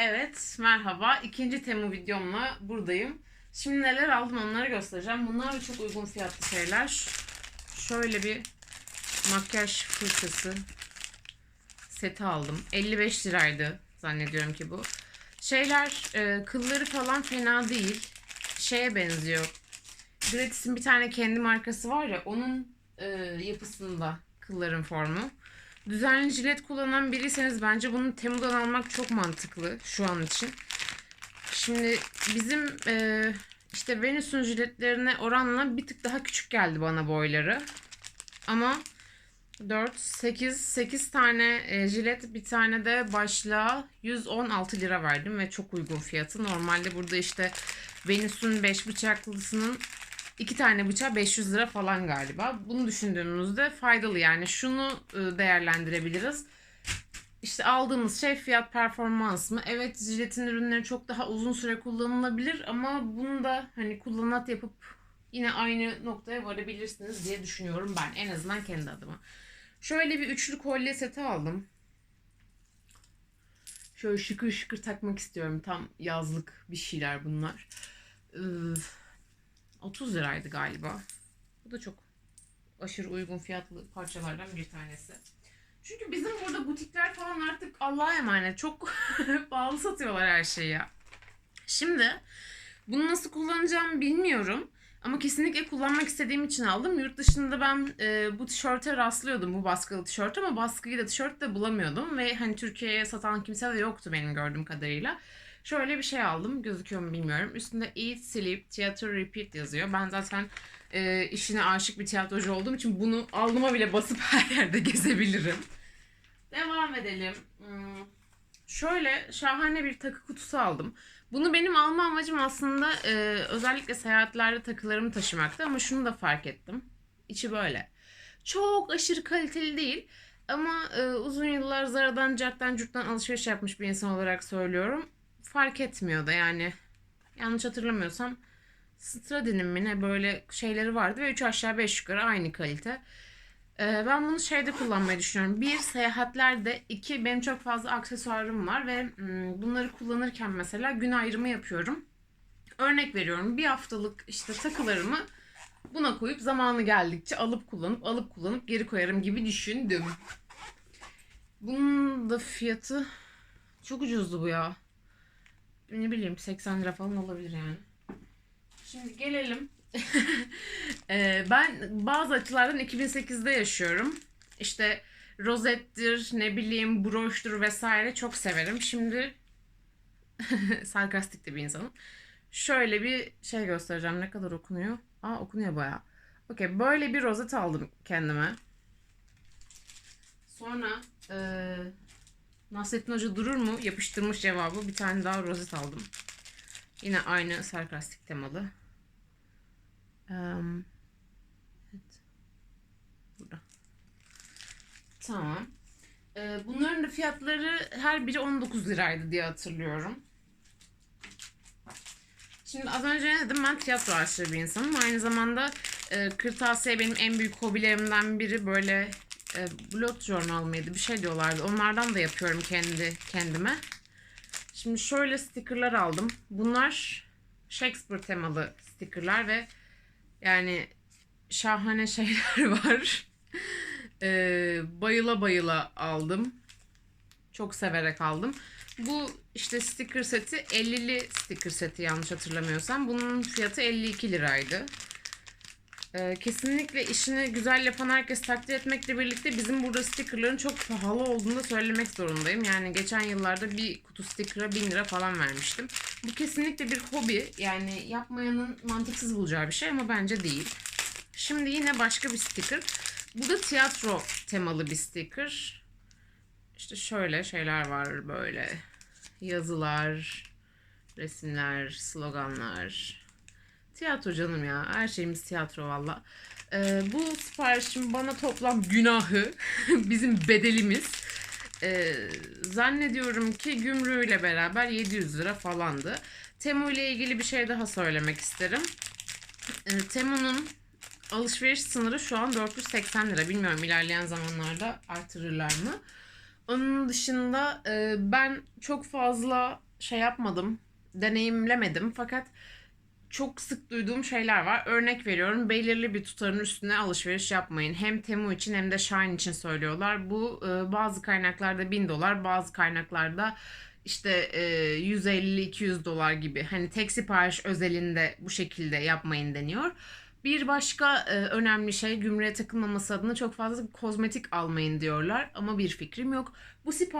Evet, merhaba. İkinci Temu videomla buradayım. Şimdi neler aldım onları göstereceğim. Bunlar da çok uygun fiyatlı şeyler. Şöyle bir makyaj fırçası seti aldım. 55 liraydı zannediyorum ki bu. Şeyler, e, kılları falan fena değil. Şeye benziyor. Gratis'in bir tane kendi markası var ya, onun e, yapısında kılların formu. Düzenli jilet kullanan biriyseniz bence bunu Temu'dan almak çok mantıklı şu an için. Şimdi bizim e, işte Venüs'ün jiletlerine oranla bir tık daha küçük geldi bana boyları. Ama 4, 8, 8 tane e, jilet bir tane de başlığa 116 lira verdim ve çok uygun fiyatı. Normalde burada işte Venüs'ün 5 bıçaklısının iki tane bıçağı 500 lira falan galiba. Bunu düşündüğümüzde faydalı yani şunu e, değerlendirebiliriz. İşte aldığımız şey fiyat performans mı? Evet jiletin ürünleri çok daha uzun süre kullanılabilir ama bunu da hani kullanat yapıp yine aynı noktaya varabilirsiniz diye düşünüyorum ben en azından kendi adıma. Şöyle bir üçlü kolye seti aldım. Şöyle şıkır şıkır takmak istiyorum. Tam yazlık bir şeyler bunlar. Ee, 30 liraydı galiba. Bu da çok aşırı uygun fiyatlı parçalardan bir tanesi. Çünkü bizim burada butikler falan artık Allah'a emanet çok pahalı satıyorlar her şeyi ya. Şimdi bunu nasıl kullanacağımı bilmiyorum. Ama kesinlikle kullanmak istediğim için aldım. Yurt dışında ben e, bu tişörte rastlıyordum bu baskılı tişört ama baskıyı da tişört de bulamıyordum. Ve hani Türkiye'ye satan kimse de yoktu benim gördüğüm kadarıyla. Şöyle bir şey aldım. Gözüküyor mu bilmiyorum. Üstünde Eat, Sleep, Theater, Repeat yazıyor. Ben zaten e, işine aşık bir tiyatrocu olduğum için bunu alnıma bile basıp her yerde gezebilirim. Devam edelim. Hmm, Şöyle şahane bir takı kutusu aldım. Bunu benim alma amacım aslında e, özellikle seyahatlerde takılarımı taşımaktı ama şunu da fark ettim. İçi böyle. Çok aşırı kaliteli değil ama e, uzun yıllar Zara'dan, Cart'tan, Curt'tan alışveriş yapmış bir insan olarak söylüyorum. Fark etmiyor da yani. Yanlış hatırlamıyorsam Stradi'nin mi ne böyle şeyleri vardı ve 3 aşağı 5 yukarı aynı kalite. Ee, ben bunu şeyde kullanmayı düşünüyorum. Bir, seyahatlerde. iki benim çok fazla aksesuarım var ve mm, bunları kullanırken mesela gün ayrımı yapıyorum. Örnek veriyorum. Bir haftalık işte takılarımı buna koyup zamanı geldikçe alıp kullanıp alıp kullanıp geri koyarım gibi düşündüm. Bunun da fiyatı çok ucuzdu bu ya. Ne bileyim 80 lira falan olabilir yani. Şimdi gelelim Ee, ben bazı açılardan 2008'de yaşıyorum. İşte rozettir, ne bileyim broştur vesaire çok severim. Şimdi sarkastik de bir insanım. Şöyle bir şey göstereceğim. Ne kadar okunuyor? Aa okunuyor bayağı. Okey böyle bir rozet aldım kendime. Sonra eee Nasrettin Hoca durur mu? Yapıştırmış cevabı. Bir tane daha rozet aldım. Yine aynı sarkastik temalı. Em, evet. Burada. Tamam. Ee, bunların da fiyatları her biri 19 liraydı diye hatırlıyorum. Şimdi az önce ne dedim ben tiyatro aşırı bir insanım. Aynı zamanda e, kırtasiye benim en büyük hobilerimden biri böyle e, blot journal mıydı bir şey diyorlardı. Onlardan da yapıyorum kendi kendime. Şimdi şöyle stickerlar aldım. Bunlar Shakespeare temalı stickerlar ve yani şahane şeyler var. Ee, bayıla bayıla aldım. Çok severek aldım. Bu işte sticker seti 50'li sticker seti yanlış hatırlamıyorsam. Bunun fiyatı 52 liraydı. Ee, kesinlikle işini güzel yapan herkes takdir etmekle birlikte bizim burada stickerların çok pahalı olduğunu da söylemek zorundayım. Yani geçen yıllarda bir kutu sticker'a 1000 lira falan vermiştim. Bu kesinlikle bir hobi. Yani yapmayanın mantıksız bulacağı bir şey ama bence değil. Şimdi yine başka bir sticker. Bu da tiyatro temalı bir sticker. İşte şöyle şeyler var böyle. Yazılar, resimler, sloganlar. Tiyatro canım ya. Her şeyimiz tiyatro valla. Ee, bu siparişim bana toplam günahı, bizim bedelimiz. Ee, zannediyorum ki gümrüğüyle beraber 700 lira falandı. Temu ile ilgili bir şey daha söylemek isterim. Ee, Temu'nun alışveriş sınırı şu an 480 lira. Bilmiyorum ilerleyen zamanlarda artırırlar mı? Onun dışında e, ben çok fazla şey yapmadım, deneyimlemedim fakat çok sık duyduğum şeyler var. Örnek veriyorum belirli bir tutarın üstüne alışveriş yapmayın. Hem Temu için hem de Shine için söylüyorlar. Bu e, bazı kaynaklarda 1000 dolar bazı kaynaklarda işte e, 150-200 dolar gibi. Hani tek sipariş özelinde bu şekilde yapmayın deniyor. Bir başka e, önemli şey gümrüğe takılmaması adına çok fazla kozmetik almayın diyorlar. Ama bir fikrim yok. Bu sipariş